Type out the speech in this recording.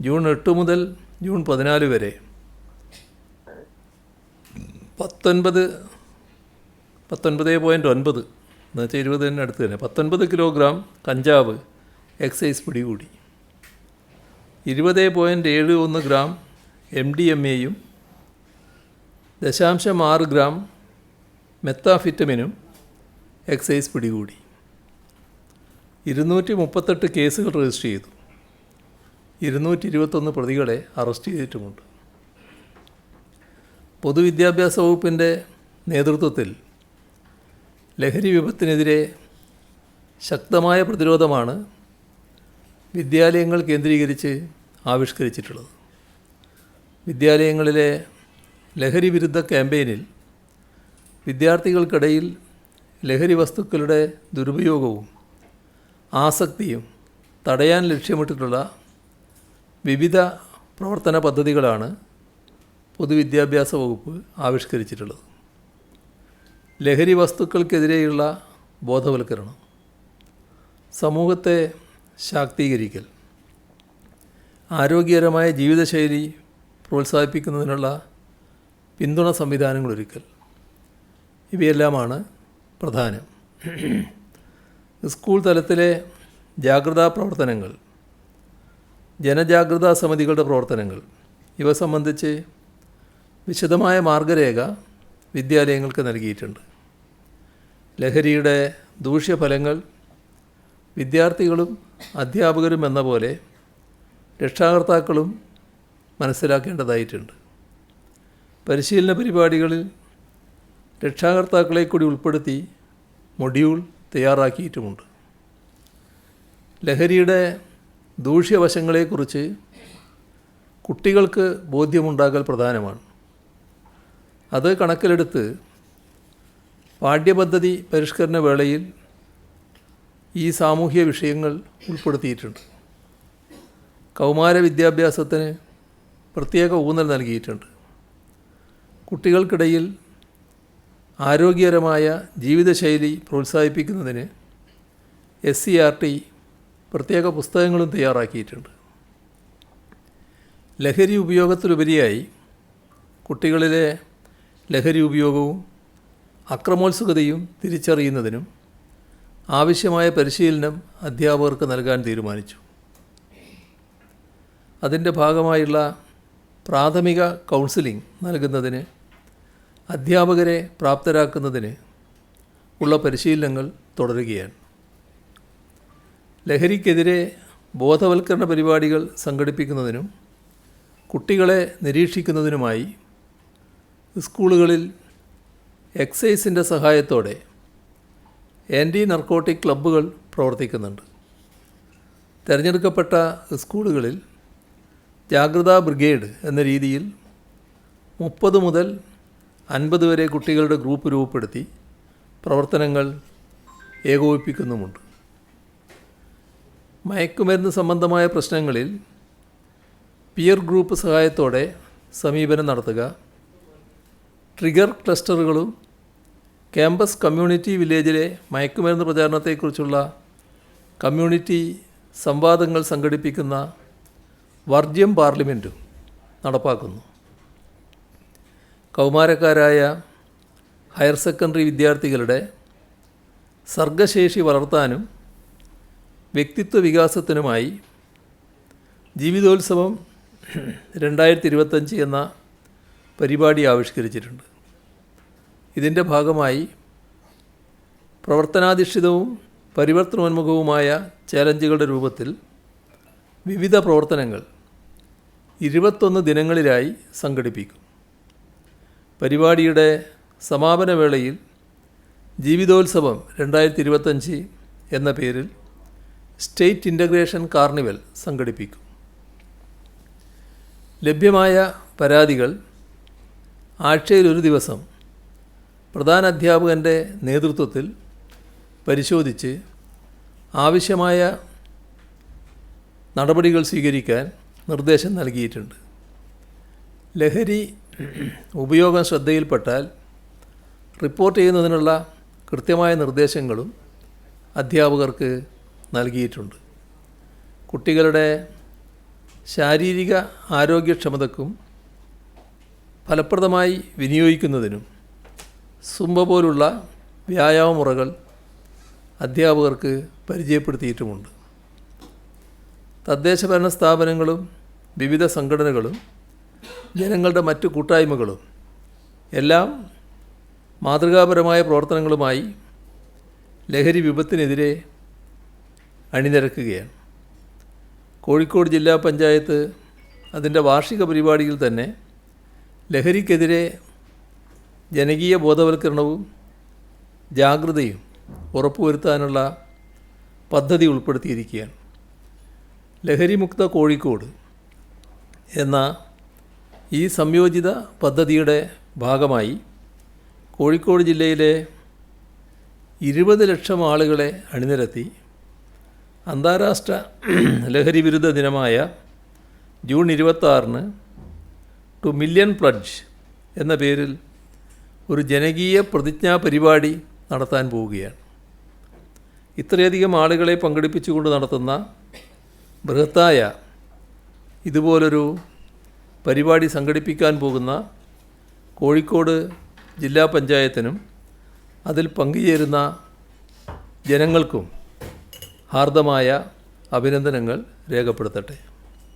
June എട്ട് മുതൽ June പതിനാല് വരെ. പത്തൊൻപത് പത്തൊൻപത് പോയിന്റ് ഒൻപത്. എന്നുവെച്ചാൽ ഇരുപത് ഇരുപതിന് അടുത്ത് തന്നെ. പത്തൊൻപത് കിലോഗ്രാം കഞ്ചാവ് എക്സൈസ് പിടികൂടി. ഇരുപത് പോയിന്റ് ഏഴ് ഒന്ന് ഗ്രാം എം ഡി എം എയും ദശാംശം ആറ് ഗ്രാം മെത്താഫിറ്റമിനും എക്സൈസ് പിടികൂടി. ഇരുന്നൂറ്റി മുപ്പത്തെട്ട് കേസുകൾ രജിസ്റ്റർ ചെയ്തു. ഇരുന്നൂറ്റി ഇരുപത്തൊന്ന് പ്രതികളെ അറസ്റ്റ് ചെയ്തിട്ടുമുണ്ട്. പൊതുവിദ്യാഭ്യാസ വകുപ്പിന്റെ നേതൃത്വത്തിൽ ലഹരി വിപത്തിനെതിരെ ശക്തമായ പ്രതിരോധമാണ് വിദ്യാലയങ്ങൾ കേന്ദ്രീകരിച്ച് ആവിഷ്കരിച്ചിട്ടുള്ളത്. വിദ്യാലയങ്ങളിലെ ലഹരി വിരുദ്ധ ക്യാമ്പയിനിൽ വിദ്യാർത്ഥികൾക്കിടയിൽ ലഹരി വസ്തുക്കളുടെ ദുരുപയോഗവും ആസക്തിയും തടയാൻ ലക്ഷ്യമിട്ടിട്ടുള്ള വിവിധ പ്രവർത്തന പദ്ധതികളാണ് പൊതുവിദ്യാഭ്യാസ വകുപ്പ് ആവിഷ്കരിച്ചിട്ടുള്ളത്. ലഹരി വസ്തുക്കൾക്കെതിരെയുള്ള ബോധവൽക്കരണം സമൂഹത്തെ ശാക്തീകരിക്കൽ ആരോഗ്യകരമായ ജീവിതശൈലി പ്രോത്സാഹിപ്പിക്കുന്നതിനുള്ള പിന്തുണ സംവിധാനങ്ങൾ ഒരുക്കൽ ഇവയെല്ലാമാണ് പ്രധാനം. സ്കൂൾ തലത്തിലെ ജാഗ്രതാ പ്രവർത്തനങ്ങൾ ജനജാഗ്രതാ സമിതികളുടെ പ്രവർത്തനങ്ങൾ. ഇവ സംബന്ധിച്ച് വിശദമായ മാർഗരേഖ വിദ്യാലയങ്ങൾക്ക് നൽകിയിട്ടുണ്ട്. ലഹരിയുടെ ദൂഷ്യഫലങ്ങൾ വിദ്യാർത്ഥികളും അധ്യാപകരും എന്ന പോലെ രക്ഷാകർത്താക്കളും മനസ്സിലാക്കേണ്ടതായിട്ടുണ്ട്. പരിശീലന പരിപാടികളിൽ രക്ഷാകർത്താക്കളെ കൂടി ഉൾപ്പെടുത്തി മൊഡ്യൂൾ തയ്യാറാക്കിയിട്ടുമുണ്ട്. ലഹരിയുടെ ദൂഷ്യവശങ്ങളെക്കുറിച്ച് കുട്ടികൾക്ക് ബോധ്യമുണ്ടാകൽ പ്രധാനമാണ്. അത് കണക്കിലെടുത്ത് പാഠ്യപദ്ധതി പരിഷ്കരണ വേളയിൽ ഈ സാമൂഹ്യ വിഷയങ്ങൾ ഉൾപ്പെടുത്തിയിട്ടുണ്ട്. കൗമാര വിദ്യാഭ്യാസത്തിന് പ്രത്യേക ഊന്നൽ നൽകിയിട്ടുണ്ട്. കുട്ടികൾക്കിടയിൽ ആരോഗ്യകരമായ ജീവിതശൈലി പ്രോത്സാഹിപ്പിക്കുന്നതിന് എസ് സി ആർ ടി പ്രത്യേക പുസ്തകങ്ങളും തയ്യാറാക്കിയിട്ടുണ്ട്. ലഹരി ഉപയോഗത്തിലുപരിയായി കുട്ടികളിലെ ലഹരി ഉപയോഗവും അക്രമോത്സുകതയും തിരിച്ചറിയുന്നതിനും ആവശ്യമായ പരിശീലനം അധ്യാപകർക്ക് നൽകാൻ തീരുമാനിച്ചു. അതിന്റെ ഭാഗമായുള്ള പ്രാഥമിക കൗൺസിലിംഗ് നൽകുന്നതിന് അധ്യാപകരെ പ്രാപ്തരാക്കുന്നതിന് ഉള്ള പരിശീലനങ്ങൾ തുടരുകയാണ്. ലഹരിക്കെതിരെ ബോധവൽക്കരണ പരിപാടികൾ സംഘടിപ്പിക്കുന്നതിനും കുട്ടികളെ നിരീക്ഷിക്കുന്നതിനുമായി സ്കൂളുകളിൽ എക്സൈസിന്റെ സഹായത്തോടെ ആന്റി നർക്കോട്ടിക് ക്ലബ്ബുകൾ പ്രവർത്തിക്കുന്നുണ്ട്. തിരഞ്ഞെടുക്കപ്പെട്ട സ്കൂളുകളിൽ ജാഗ്രതാ ബ്രിഗേഡ് എന്ന രീതിയിൽ മുപ്പത് മുതൽ അൻപത് വരെ കുട്ടികളുടെ ഗ്രൂപ്പ് രൂപപ്പെടുത്തി പ്രവർത്തനങ്ങൾ ഏകോപിപ്പിക്കുന്നുമുണ്ട്. മയക്കുമരുന്ന് സംബന്ധമായ പ്രശ്നങ്ങളിൽ പിയർ ഗ്രൂപ്പ് സഹായത്തോടെ സമീപനം നടത്തുക. ട്രിഗർ ക്ലസ്റ്ററുകളും ക്യാമ്പസ് കമ്മ്യൂണിറ്റി വില്ലേജിലെ മയക്കുമരുന്ന് പ്രചാരണത്തെക്കുറിച്ചുള്ള കമ്മ്യൂണിറ്റി സംവാദങ്ങൾ സംഘടിപ്പിക്കുന്ന വർജ്യം പാർലമെന്റും നടപ്പാക്കുന്നു. കൗമാരക്കാരായ ഹയർ സെക്കൻഡറി വിദ്യാർത്ഥികളുടെ സർഗശേഷി വളർത്താനും വ്യക്തിത്വ വികാസത്തിനുമായി ജീവിതോത്സവം രണ്ടായിരത്തി ഇരുപത്തഞ്ച് എന്ന പരിപാടി ആവിഷ്കരിച്ചിട്ടുണ്ട്. ഇതിന്റെ ഭാഗമായി പ്രവർത്തനാധിഷ്ഠിതവും പരിവർത്തനോന്മുഖവുമായ ചാലഞ്ചുകളുടെ രൂപത്തിൽ വിവിധ പ്രവർത്തനങ്ങൾ ഇരുപത്തൊന്ന് ദിനങ്ങളിലായി സംഘടിപ്പിക്കും. പരിപാടിയുടെ സമാപന വേളയിൽ ജീവിതോത്സവം രണ്ടായിരത്തി ഇരുപത്തഞ്ച് എന്ന പേരിൽ സ്റ്റേറ്റ് ഇന്റഗ്രേഷൻ കാർണിവൽ സംഘടിപ്പിക്കും. ലഭ്യമായ പരാതികൾ ആഴ്ചയിൽ ഒരു ദിവസം പ്രധാന അധ്യാപകന്റെ നേതൃത്വത്തിൽ പരിശോധിച്ച് ആവശ്യമായ നടപടികൾ സ്വീകരിക്കാൻ നിർദ്ദേശം നൽകിയിട്ടുണ്ട്. ലഹരി ഉപയോഗം ശ്രദ്ധയിൽപ്പെട്ടാൽ റിപ്പോർട്ട് ചെയ്യുന്നതിനുള്ള കൃത്യമായ നിർദ്ദേശങ്ങളും അധ്യാപകർക്ക് നൽകിയിട്ടുണ്ട്. കുട്ടികളുടെ ശാരീരിക ആരോഗ്യക്ഷമതക്കും ഫലപ്രദമായി വിനിയോഗിക്കുന്നതിനും സുംബ പോലുള്ള വ്യായാമ മുറകൾ അധ്യാപകർക്ക് പരിചയപ്പെടുത്തിയിട്ടുമുണ്ട്. തദ്ദേശഭരണ സ്ഥാപനങ്ങളും വിവിധ സംഘടനകളും ജനങ്ങളുടെ മറ്റു കൂട്ടായ്മകളും എല്ലാം മാതൃകാപരമായ പ്രവർത്തനങ്ങളുമായി ലഹരി വിപത്തിനെതിരെ അണിനിരക്കുകയാണ്. കോഴിക്കോട് ജില്ലാ പഞ്ചായത്ത് അതിന്റെ വാർഷിക പരിപാടിയിൽ തന്നെ ലഹരിക്കെതിരെ ജനകീയ ബോധവൽക്കരണവും ജാഗ്രതയും ഉറപ്പുവരുത്താനുള്ള പദ്ധതി ഉൾപ്പെടുത്തിയിരിക്കുകയാണ്. ലഹരിമുക്ത കോഴിക്കോട് എന്ന ഈ സംയോജിത പദ്ധതിയുടെ ഭാഗമായി കോഴിക്കോട് ജില്ലയിലെ ഇരുപത് ലക്ഷം ആളുകളെ അണിനിരത്തി അന്താരാഷ്ട്ര ലഹരി വിരുദ്ധ ദിനമായ ജൂൺ ഇരുപത്താറിന് ടു മില്യൺ പ്ലഡ്ജ് എന്ന പേരിൽ ഒരു ജനകീയ പ്രതിജ്ഞാ പരിപാടി നടത്താൻ പോവുകയാണ്. ഇത്രയധികം ആളുകളെ പങ്കെടുപ്പിച്ചുകൊണ്ട് നടത്തുന്ന ബൃഹത്തായ ഇതുപോലൊരു പരിപാടി സംഘടിപ്പിക്കാൻ പോകുന്ന കോഴിക്കോട് ജില്ലാ പഞ്ചായത്തിനും അതിൽ പങ്കുചേരുന്ന ജനങ്ങൾക്കും ഹാർദമായ അഭിനന്ദനങ്ങൾ രേഖപ്പെടുത്തട്ടെ.